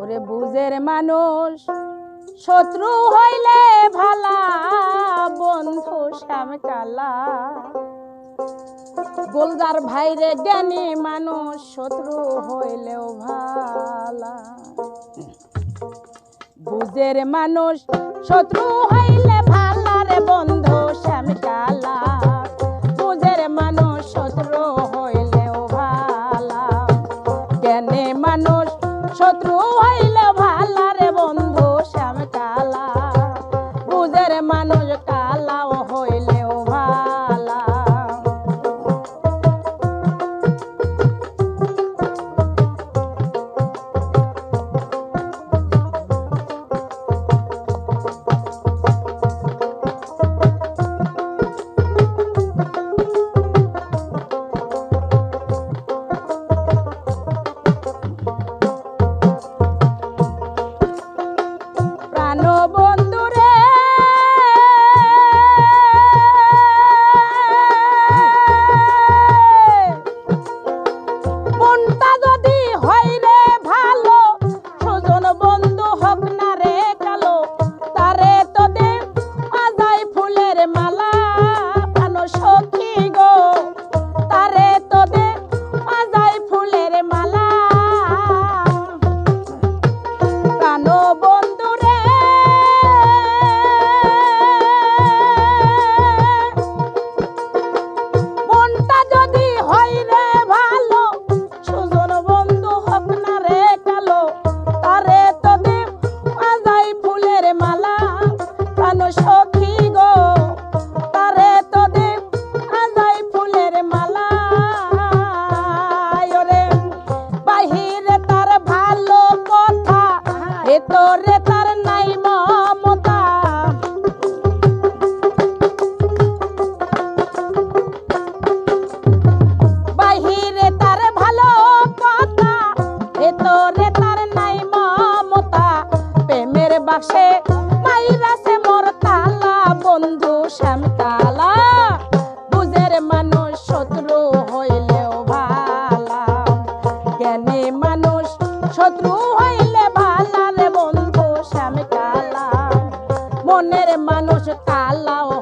ওরে বুঝের মানুষ, শত্রু হইলে ভালা, বন্ধু শ্যাম কালা। গোলদার ভাইরে জ্ঞানী মানুষ, শত্রু হইলেও ভালা। বুঝের মানুষ, শত্রু হইলে ভালা রে বন্ধু শ্যাম কালা।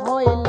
হয়ে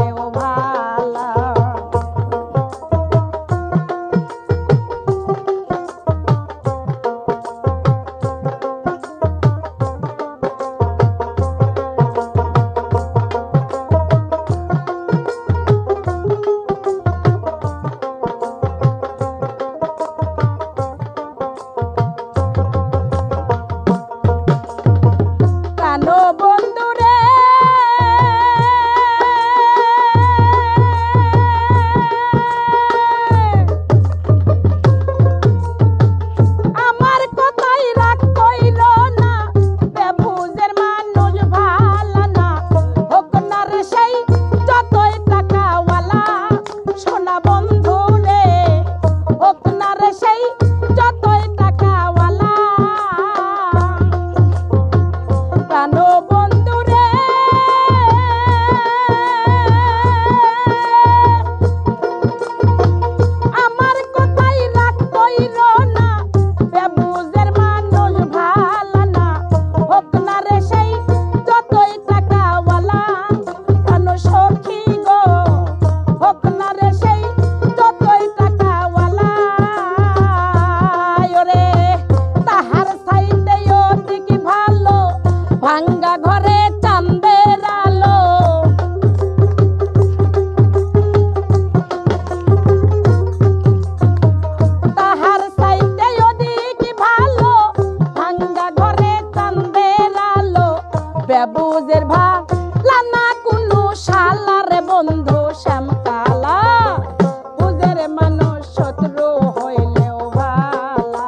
শ্যামকালা মানুষ শত্রু ভালা।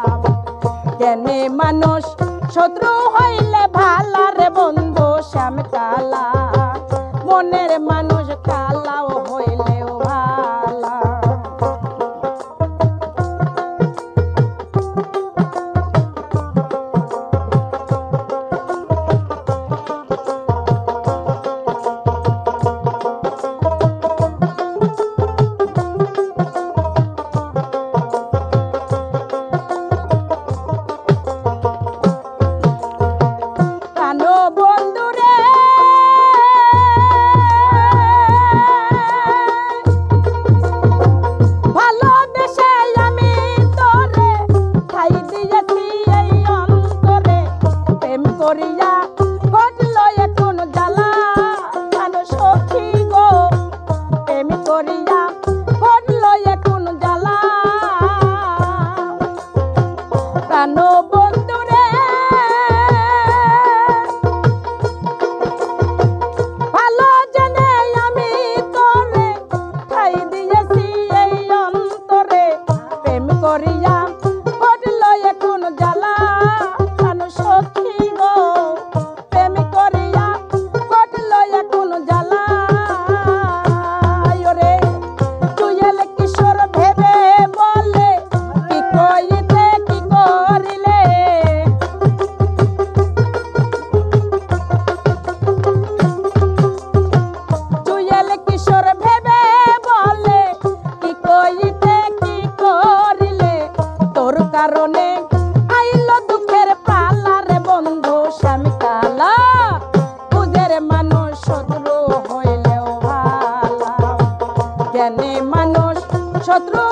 মানুষ শত্রু হইলে ভালো রে বন্ধু শ্যামকালা মনের মানুষ morir. জ্ঞানী মানুষ শত্রু